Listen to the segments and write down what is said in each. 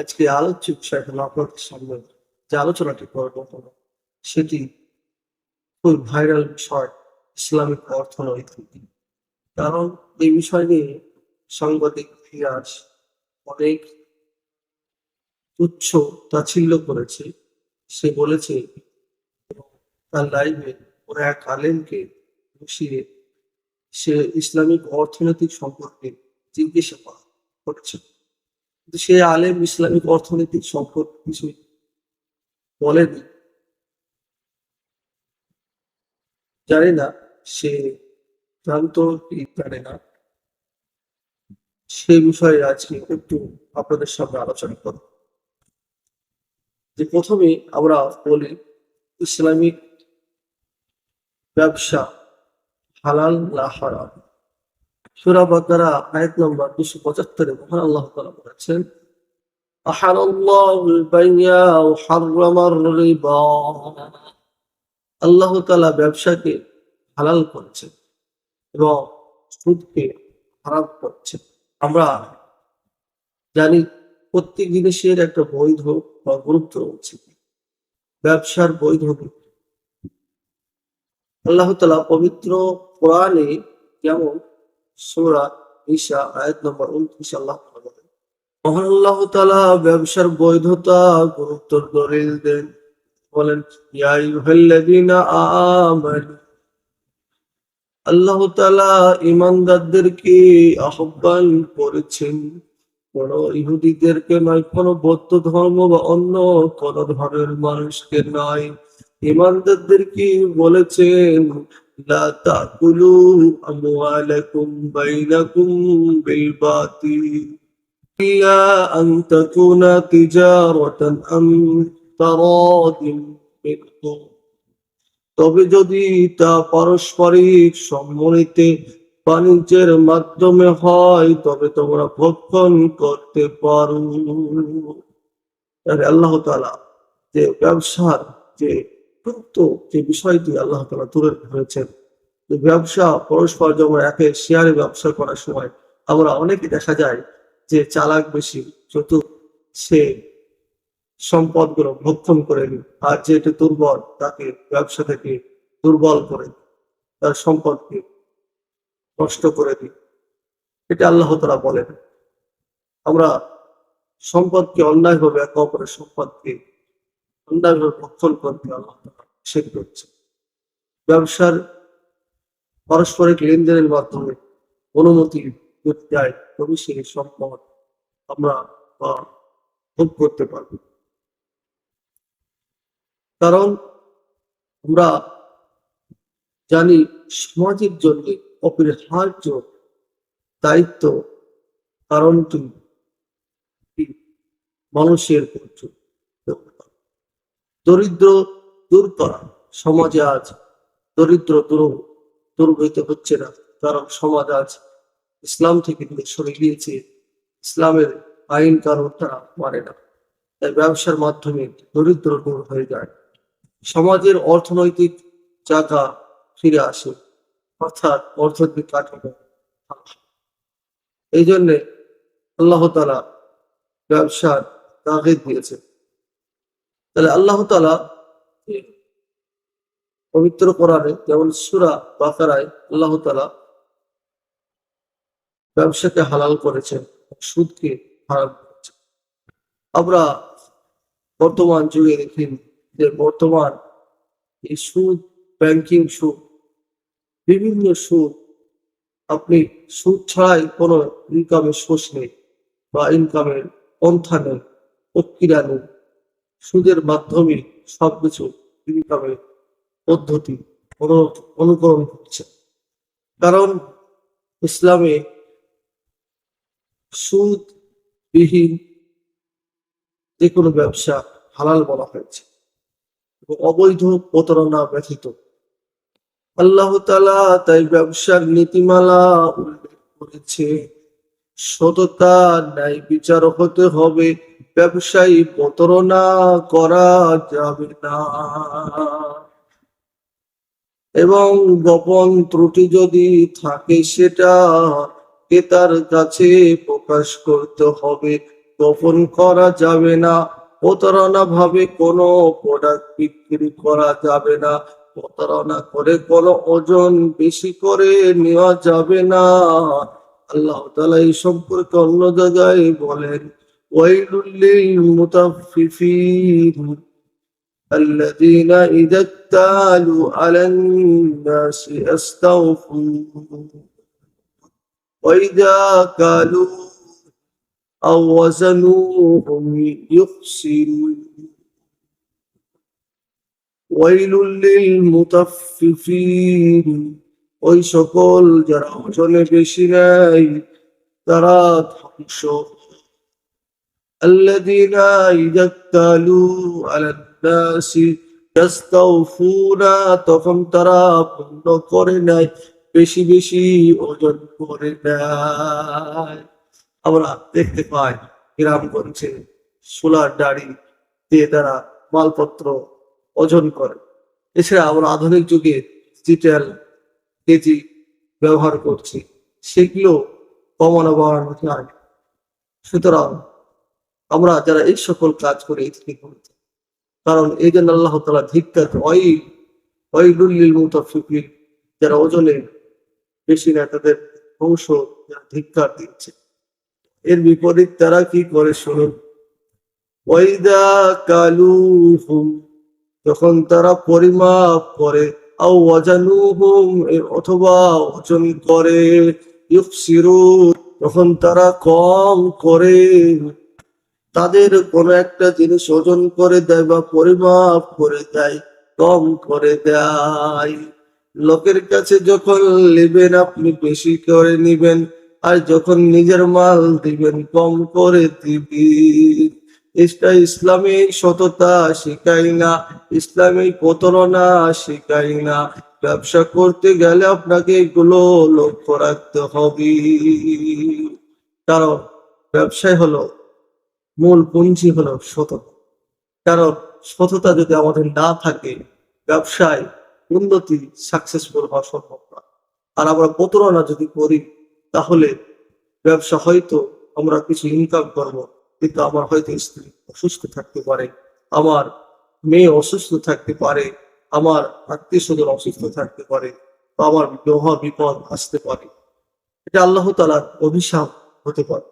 আজকে আলোচ্য বিষয় হলো আপনাদের সামনে যে আলোচনাটি করব। হলো সেটি খুব ভাইরাল বিষয়, ইসলামিক অর্থনৈতিক। কারণ এই বিষয় নিয়ে সাংবাদিক ফিরাজ অনেক তুচ্ছ তাচ্ছিল্য করেছে। সে বলেছে, তার লাইভে ওরা এক আলেমকে বসিয়ে সে ইসলামিক অর্থনৈতিক সম্পর্কে জিজ্ঞাসা করা করছে। কিন্তু সে আলেম ইসলামিক অর্থনৈতিক সম্পর্কে কিছু বলেনি। জানি না সে কি জানে না। সে বিষয়ে আজকে একটু আপনাদের সামনে আলোচনা করব। যে প্রথমে আমরা বলি ইসলামিক ব্যবসা হালাল না হারাম। সূরা বাকারা আয়াত নম্বর দুশো পঁচাত্তরে মহান আল্লাহ তাআলা বলেছেন أحل الله البيع وحرم الربا আল্লাহ তাআলা ব্যবসাকে হালাল করেছেন এবং সুদকে হারাম করেছেন আমরা জানি প্রত্যেক জিনিসের একটা বৈধ বা গুরুত্ব রয়েছে ব্যবসার বৈধ গুরুত্ব আল্লাহ তালা পবিত্র কোরআনে যেমন সূরা ঈশা আয়াত নম্বর উনত্রিশ, আল্লাহ তালা ব্যবসার বৈধতা গুরুত্ব দলিল দেন। বলেন আল্লাহ তালা ইমানদারদেরকে আহ্বান করেছেন, কোন ইহুদিদেরকে নয়, কোন বৌদ্ধ ধর্ম বা অন্য কোন ধর্মের মানুষকে নয়। ইমানদারদেরকে বলেছেন আমওয়ালাকুম বাইনাকুম বিল বাতিল ইয়া আন তাকুনা তিজারাতান আম তারাদিন মিনকুম তবে যদি তা পারস্পরিক সম্মতিতে বাণিজ্যের মাধ্যমে হয়, তবে তোমরা ভক্ষণ করতে পারো। আল্লাহ তাআলা যে ব্যবসার যে গুরুত্ব যে বিষয়টি আল্লাহ তাআলা তুলে ধরেছেন ব্যবসা পরস্পর যখন একে শেয়ারে ব্যবসা করার সময় আমরা অনেকে দেখা যায় যে চালাক বেশি চতুর সে সম্পদগুলো ভক্ষণ করে আর যেটা দুর্বল তাকে ব্যবসা থেকে দুর্বল করে তার সম্পদকে নষ্ট করে দিই এটা আল্লাহ তারা বলেন। আমরা সম্পদকে অন্যায়ভাবে একে অপরের সম্পদকে অন্যায়ভাবে ভক্ষণ করতে আল্লাহ করছে? ব্যবসার পারস্পরিক লেনদেনের মাধ্যমে অনুমতি দেয় তবে সেই সম্পদ আমরা ভোগ করতে পারব। কারণ আমরা জানি সমাজের জন্য অপরিহার্য দায়িত্ব কারণটি মানুষের দরিদ্র দূর করা। সমাজে আজ দরিদ্র, দূর দূর হইতে হচ্ছে না। কারণ সমাজ আজ ইসলাম থেকে দূরে সরে গিয়েছে। ইসলামের আইন কারণ তারা মানে না। তাই ব্যবসার মাধ্যমে দরিদ্র দূর হয়ে যায়। সমাজের অর্থনৈতিক জায়গা ফিরে আসে। অর্থাৎ অর্থনৈতিক কাঠামো এই জন্যে আল্লাহ তালা ব্যবসার তাগিদ দিয়েছে তাহলে আল্লাহ তালা পবিত্র কোরআনে যেমন সুরা বাকারায় আল্লাহ তালা ব্যবসাকে হালাল করেছেন, সুদকে হারাম করেছেন। আমরা বর্তমান যুগে দেখি যে বর্তমান এই সুদ ব্যাংকিং সুদ, বিভিন্ন সুদ, আপনি সুদ ছাড়াই কোনো ইনকামের সোর্স নেই বা ইনকামের পন্থা নেই প্রক্রিয়া নেই। সুদের মাধ্যমে সবকিছু পদ্ধতি অনুকরণ করছে। কারণ ইসলামে সুদ বিহীন যে কোনো ব্যবসা হালাল বলা হয়েছে এবং অবৈধ প্রতারণা ব্যথিত আল্লাহ তালা তাই ব্যবসার নীতিমালা উল্লেখ করেছে, সততা, ন্যায় বিচার হতে হবে ব্যবসায়ী প্রতারণা করা যাবে না। এবং গোপন ত্রুটি যদি থাকে সেটা ক্রেতার কাছে প্রকাশ করতে হবে। গোপন করা যাবে না। প্রতারণা ভাবে কোনো প্রোডাক্ট বিক্রি করা যাবে না। প্রতারণা করে কোনো ওজন বেশি করে নেওয়া যাবে না। আল্লাহ তালা এই সম্পর্কে অন্য জায়গায় বলেন ওয়াইলুল মুতাফফিফিন الذين إذا اكتالوا على الناس يستوفون وإذا كالوا أو وزنوهم يخسرون ويل للمطففين ওই সকল যারা ওজনে বেশি নেয় তারা ধ্বংস الذين إذا اكتالوا على الناس يستوفون তখন তারা পূর্ণ করে নেয় বেশি বেশি ওজন করে নেয় আমরা দেখতে পাই গ্রামগঞ্জে সোলার দাড়ি দিয়ে তারা মালপত্র ওজন করে এছাড়া আমরা আধুনিক যুগে ডিজিটাল কেজি ব্যবহার করছি সেগুলো কমানো বাড়ানো যায় সুতরাং আমরা যারা এই সকল কাজ করে কারণ এই জন্য আল্লাহ তালা ধিক্কার ওই ওই লুল্লিল মুতাফিফিন, যারা ওজনে বেশি না তাদের অংশ যারা ধিক্কার দিচ্ছে। এর বিপরীত তারা কি করে শুনুন? ওয়াইদা কালুহুম, যখন তারা পরিমাপ করে, আও ওয়াজানুহুম অথবা ওজন করে ইউফসিরু তখন তারা কম করে তাদের কোন একটা জিনিস ওজন করে দেয় বা পরিমাপ করে দেয়, কম করে দেয়। লোকের কাছে যখন নেবেন, আপনি বেশি করে নিবেন, আর যখন নিজের মাল দিবেন, কম করে দিবেন। এটা ইসলামী সততা শেখাই না, ইসলামী প্রতারণা শেখাই না। ব্যবসা করতে গেলে আপনাকে এগুলো লক্ষ্য রাখতে হবে। কারণ ব্যবসায় হলো মূল পুঁজি হলো সততা। কারণ সততা যদি আমাদের না থাকে, ব্যবসায় উন্নতি সাকসেসফুল হওয়া সম্ভব না। আর আমরা প্রতারণা যদি করি, তাহলে ব্যবসা হয়তো আমরা কিছু ইনকাম করব, কিন্তু আমার হয়তো স্ত্রী অসুস্থ থাকতে পারে, আমার মেয়ে অসুস্থ থাকতে পারে, আমার আত্মীয় স্বজন অসুস্থ থাকতে পারে, বা আমার মহা বিপদ আসতে পারে। এটা আল্লাহ তালার অভিশাপ হতে পারে।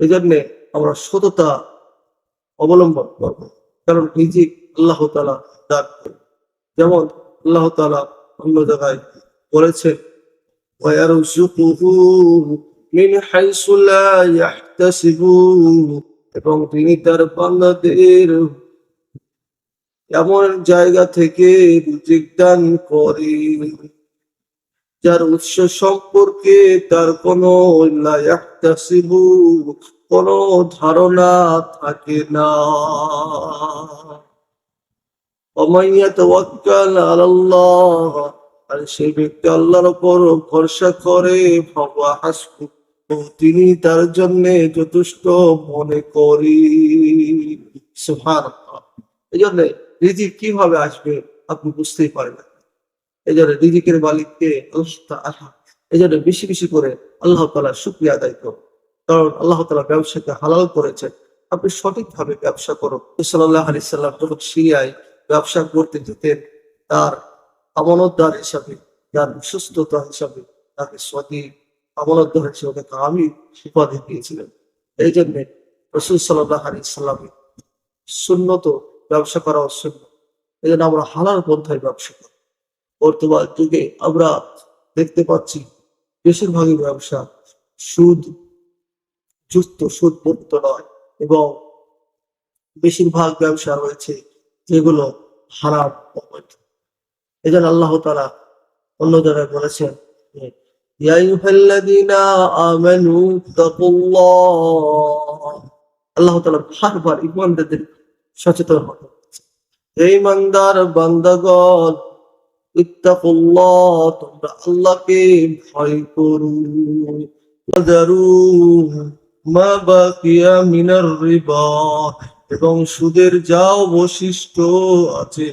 এই জন্যে আমরা সততা অবলম্বন করব। কারণ নিজে আল্লাহ তালা দাগ যেমন আল্লাহ তালা অন্য জায়গায় বলেছেন এবং তিনি তার বাংলাদের এমন জায়গা থেকে দান করে যার উৎস সম্পর্কে তার কোনো কোনো ধারণা থাকে না। আর সেই ব্যক্তি আল্লাহর ওপর ভরসা করে তিনি তার জন্য যথেষ্ট মনে করি। এই জন্য রিজিক কীভাবে আসবে আপনি বুঝতেই পারবেন এই জন্য রিজিকের মালিককে এই জন্য বেশি বেশি করে আল্লাহ তালা শুক্রিয়া আদায় করুন। কারণ আল্লাহ তালা ব্যবসাকে হালাল করেছেন। আপনি সঠিকভাবে ব্যবসা করুন। সাল্লাহ আলি সাল্লাম যখন সিরিয়ায় ব্যবসা করতে যেতেন, তার আমানতদার হিসাবে, তার বিশ্বস্ততা হিসাবে, তাকে সতী আমানতদার হিসাবে তাকে আমি উপাধি দিয়েছিলেন এই জন্য রসুল সাল্লাহ আলী সাল্লামের সুন্নত ব্যবসা করা অসুন্ন এই জন্য আমরা হালাল পন্থায় ব্যবসা করি। বর্তমান যুগে আমরা দেখতে পাচ্ছি, বেশিরভাগই ব্যবসা সুদ যুক্ত সুদ নয় এবং বেশিরভাগ ব্যবসা রয়েছে যেগুলো হারাম অবৈধ। এই জন্য আল্লাহ তারা অন্য জায়গায় বলেছেন আল্লাহ তাআলা বারবার ইমানদারদের সচেতন হতে। হে ইমানদার বান্দাগণ, ইত্তাকুল্লাহ, তোমরা আল্লাহকে ভয় করো। মা বাকিয়া মিনার রিবা, এবং সুদের যা অবশিষ্ট আছে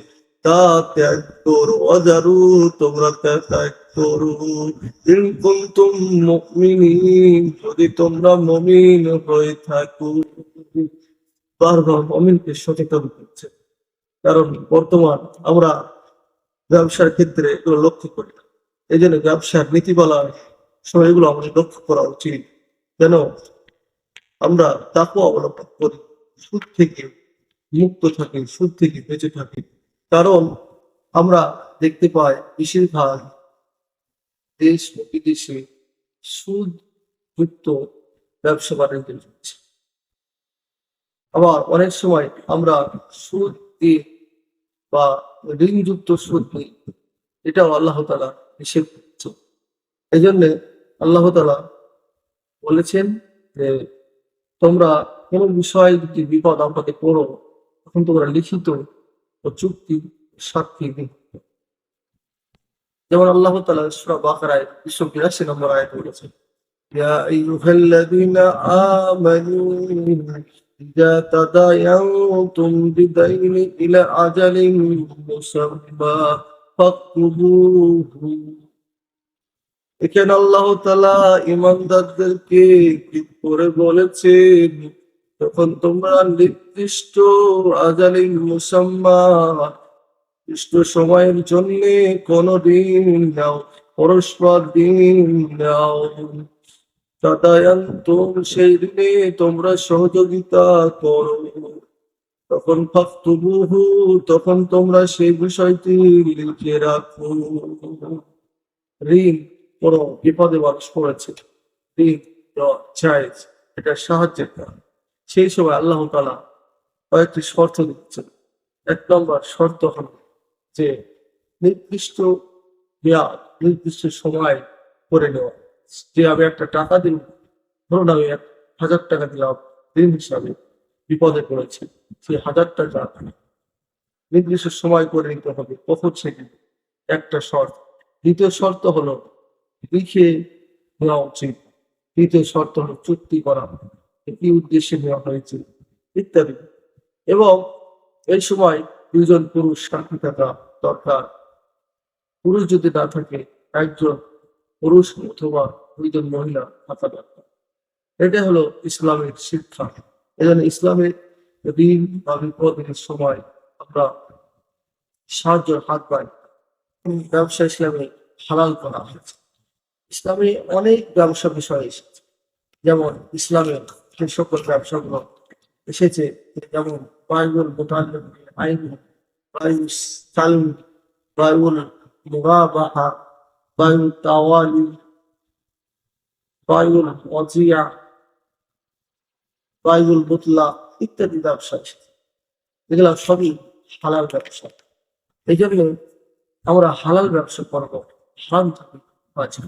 তা ত্যাগ করো অজারু, তোমরা ত্যাগ করো। মুমিনিন, যদি তোমরা মুমিন হয়ে থাকো। বারবার মুমিনকে সচেতন করছে কারণ বর্তমান আমরা ব্যবসার ক্ষেত্রে এগুলো লক্ষ্য করি এই জন্য ব্যবসার নীতিমালার সময় এগুলো আমাদের লক্ষ্য করা উচিত। যেন আমরা তাকেও অবলম্বন করি, সুদ থেকে মুক্ত থাকি, সুদ থেকে বেঁচে থাকি। কারণ আমরা দেখতে পাই বেশিরভাগ দেশ ও বিদেশে সুদ যুক্ত ব্যবসা বাণিজ্য চলছে। আবার অনেক সময় আমরা সুদ দিয়ে বা ঋণযুক্ত সুদ নিই এটাও আল্লাহ তালা নিষেধ করছে এই জন্যে আল্লাহ তালা বলেছেন যে তোমরা কোনো বিষয়ে যদি বিপদ আমাকে করো তখন তোমরা লিখিত ও চুক্তি সাক্ষী দিন যেমন আল্লাহ তালা সুরা বাকারায় বিশ্ব বিরাশি নম্বর আয়াত বলেছেন يا أيها الذين آمنوا إذا تداينتم بدين إلى أجل مسمى فاكتبوه এখানে আল্লাহ তালা ইমানদারদেরকে ঠিক করে বলেছেন? তখন তোমরা নির্দিষ্ট আজালিন মুসাম্মা নির্দিষ্ট সময়ের জন্য কোন দিন নাও, পরস্পর দিন নাও। তাতায়ান্তম, সেই দিনে তোমরা সহযোগিতা করো। তখন ফাকতুবুহু, তখন তোমরা সেই বিষয়টি লিখে রাখো। ঋণ। কোন বিপদে মানুষ পড়েছে। এটা সাহায্যের কাজ সেই সময় আল্লাহ তালা কয়েকটি শর্ত দিচ্ছেন। এক নম্বর শর্ত হল যে নির্দিষ্ট মেয়াদ, নির্দিষ্ট সময় করে নেওয়া। যে আমি একটা টাকা দিব ধরুন আমি এক হাজার টাকা দিলাম ঋণ হিসাবে, বিপদে পড়েছি, সেই হাজার টাকা নির্দিষ্ট সময় করে নিতে হবে। কখন সেটি একটা শর্ত। দ্বিতীয় শর্ত হলো লিখে নেওয়া উচিত। তৃতীয় শর্ত হলো চুক্তি করা। কি উদ্দেশ্যে নেওয়া হয়েছে। ইত্যাদি। এবং এই সময় দুজন পুরুষ সাক্ষী থাকা দরকার। পুরুষ যদি না থাকে, একজন পুরুষ অথবা দুইজন মহিলা থাকা দরকার। এটা হলো ইসলামের শিক্ষা। এজন্য ইসলামের ঋণ বা বিপদের সময় আমরা সাহায্য হাত পাই ব্যবসা ইসলামে হালাল করা হয়েছে। ইসলামে অনেক ব্যবসা বিষয় এসেছে। যেমন ইসলামের যে সকল ব্যবসাগুলো এসেছে, যেমন বাইবুল মোতাল্লিম আইন বায়ু সালম বায়ুল মুরাবাহা বায়ু তাওয়ালি বায়ুল অজিয়া বায়ুল বুতলা ইত্যাদি ব্যবসা এসেছে। এগুলো সবই হালাল ব্যবসা। এই জন্য আমরা হালাল ব্যবসা করব, হারাম থেকে বাঁচব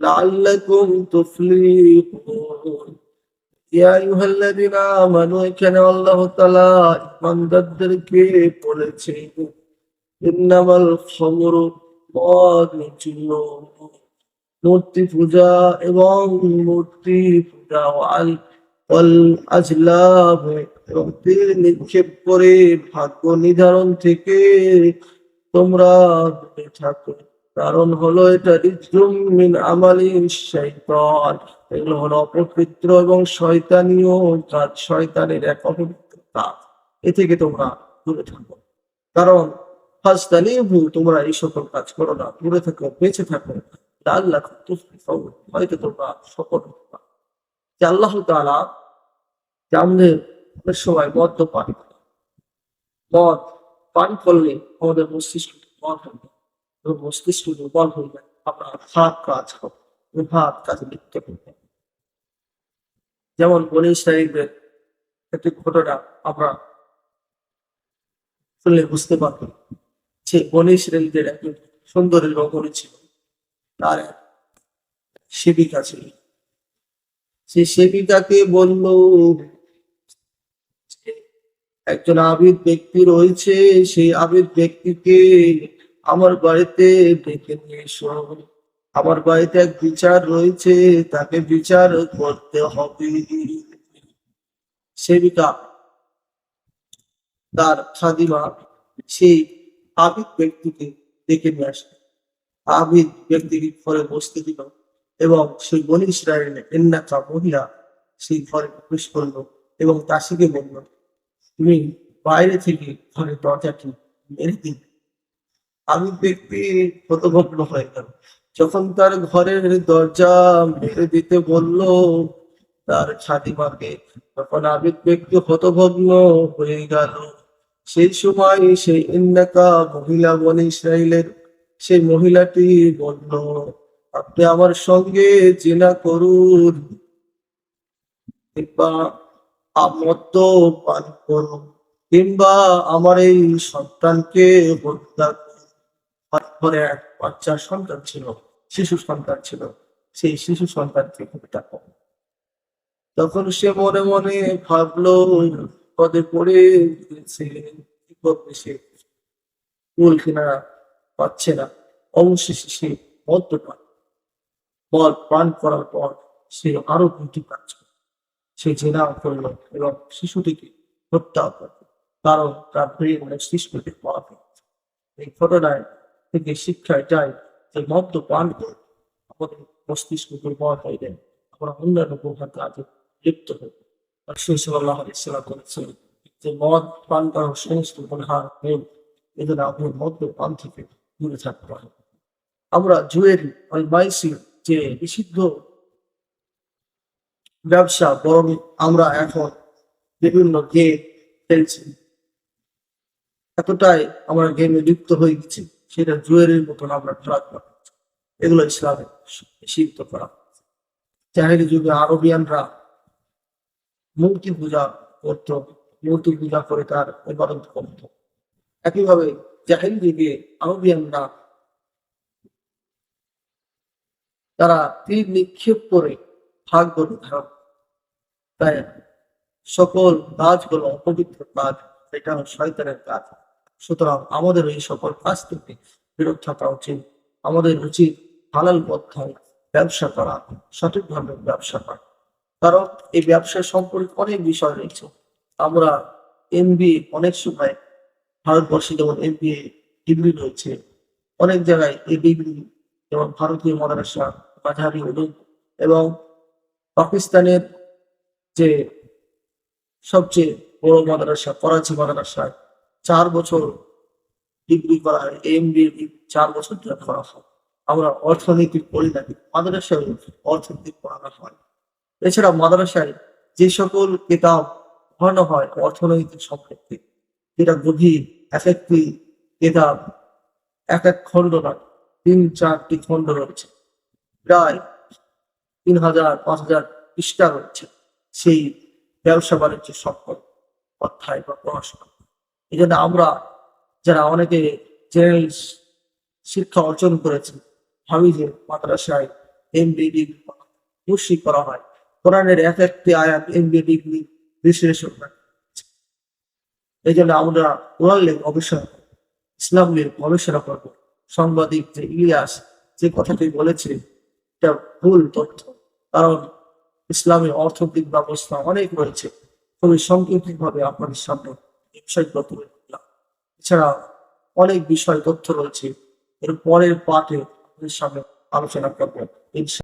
ফাজতানিবুহু লাআল্লাকুম তুফলিহুন ইয়া আইয়ুহাল্লাযীনা আমানু এখানে আল্লাহ তাআলা ঈমানদারদেরকে বলেছে ইন্নামাল খামরু মূর্তি পূজা এবং মূর্তি পূজা, ওয়াল ওয়াল আজলাম এবং তীর নিক্ষেপ করে ভাগ্য নির্ধারণ থেকে তোমরা থাকো। কারণ হলো এটা রিজুম মিন আমালি শয়তান এগুলো হলো অপবিত্র এবং শয়তানীয় কাজ, শয়তানের এক অপবিত্র কাজ এ থেকে তোমরা দূরে থাকো। কারণ ফাজতানিবু তোমরা এই সকল কাজ করো না। দূরে থাকো, বেঁচে থাকো। আল্লাহ হয়তো তোমরা সফল পারো। যে আল্লাহ তাআলা যে আমাদের অনেক সময় মদ্য পান। মদ পান করলে আমাদের মস্তিষ্ক যায় এবং মস্তিষ্ক দুর্বল খারাপ কাজ হবে যেমন বনি ইসরায়েলদের একটি ঘটনা আমরা শুনলে বুঝতে পারব যে বনি ইসরায়েলদের একজন সুন্দরী রমণী ছিল, তার সেবিকা ছিল। সে সেবিকাকে বলল, একজন আবিদ ব্যক্তি রয়েছে, সেই আবিদ ব্যক্তিকে আমার বাড়িতে ডেকে নিয়ে আমার বাড়িতে এক বিচার রয়েছে, তাকে বিচার করতে হবে। সেবিকা, তার খাদিমা, সেই আবিদ ব্যক্তিকে ডেকে নিয়ে আসে। আবিদ ব্যক্তিকে ঘরে বসতে দিল এবং সেই বনি ইসরায়েলের এন্নাকা মহিলা সেই ঘরে প্রবেশ করল এবং দাসীকে বলল, তুমি বাইরে থেকে ঘরের দরজাটি মেরে দিন আমি ব্যক্তি হতভগ্ন হয়ে গেল যখন তার ঘরের দরজা মেরে দিতে বলল, তার খাদিমাকে তখন আবিদ ব্যক্তি হতভগ্ন হয়ে গেল। সেই সময় সেই ইন্নাকা মহিলা বনে ইসরায়েলের সেই মহিলাটি বলল, আপনি আমার সঙ্গে জেনা করুন। কিংবা মদ্য পান করুন। কিংবা আমার এই সন্তানকে হত্যা ঘরে এক বাচ্চা সন্তান ছিল, শিশু সন্তান ছিল। সেই শিশু করুন তখন সে মনে মনে ভাবলো, পদে পড়ে সে? পাচ্ছে না। অবশেষে সে মদ পান করার পর সে আরও দুটি কাজ সে জেনা করল এবং শিশুটিকে হত্যা করল কারণ তার ব্রেন মস্তিষ্ককে গেছে। এই ঘটনায় থেকে শিক্ষায় এটাই যে মদ্য পান করে আমাদের মস্তিষ্ক দুর্বল হয়ে যায়, আমরা অন্যান্য প্রধান কাজে লিপ্ত হই। রসুল সাল্লাহ আলাইসাল্লাম বলেছেন যে মদ পান করার সমস্ত গুণহার মূল এদের আপনি মদ্য পান থেকে দূরে থাকতে হবে আমরা জুয়ের মাইসি যে নিষিদ্ধ ব্যবসা বরং আমরা এখন বিভিন্ন গেম খেলছি, এতটাই আমরা গেমে লিপ্ত হয়ে গেছি। সেটা জুয়েলের মতন আমরা করছি এগুলো ইসলামে নিষিদ্ধ করা। জাহেরি যুগে আরবিয়ানরা মূর্তি পূজা করত, মূর্তি পূজা করে তার ইবাদত করত একইভাবে জাহেরি যুগে আরবিয়ানরা তারা তীর নিক্ষেপ করে ভাগ্য নির্ধারণ। তাই সকল কাজগুলো অপবিত্র কাজ এটা শয়তানের কাজ সুতরাং আমাদের এই সকল কাজ থেকে বিরত থাকা উচিত। আমাদের উচিত হালাল পন্থায় ব্যবসা করা, সঠিকভাবে ব্যবসা করা। কারণ এই ব্যবসা সম্পর্কে অনেক বিষয় রয়েছে। আমরা এমবিএ অনেক সময় ভারতবর্ষে যেমন এমবিএ ডিগ্রি রয়েছে, অনেক জায়গায় এই ডিগ্রি যেমন ভারতীয় মাদ্রাসা, মাঝারি উলুম এবং পাকিস্তানের যে সবচেয়ে বড় মাদ্রাসা, করাচি মাদ্রাসায় চার বছর ডিগ্রি করা হয় এম চার বছর ধরে করা হয়। আমরা অর্থনীতি পড়ি না মাদ্রাসায় অর্থনীতি পড়ানো হয়। এছাড়া মাদ্রাসায় যে সকল কিতাব পড়ানো হয় অর্থনৈতিক সম্পর্কে যেটা গভীর এক একটি কিতাব, এক এক খণ্ড নয়, তিন চারটি খণ্ড রয়েছে। প্রায় তিন হাজার, পাঁচ হাজার পৃষ্ঠা রয়েছে সেই ব্যবসা বাণিজ্য সম্পর্ক অধ্যায় বা পড়াশোনা এই জন্য আমরা যারা অনেকে জেনারেল শিক্ষা অর্জন করেছে ভাবি যে মাদ্রাসায় ডিগ্রি মুশি করা হয় কোরআনের এক একটি আয়াত এম বি ডিগ্রি বিশ্লেষণ। এই জন্য আমরা নিয়ে গবেষণা ইসলাম নিয়ে গবেষণা করব সাংবাদিক যে ইলিয়াস যে কথাটি বলেছে, এটা ভুল তথ্য, কারণ ইসলামের অর্থনৈতিক ব্যবস্থা অনেক রয়েছে খুবই সংক্ষিপ্ত ভাবে আপনাদের সামনে বিষয়গুলো তুলে ধরলাম এছাড়া অনেক বিষয় তথ্য রয়েছে এর পরের পাঠে আপনাদের সামনে আলোচনা করব।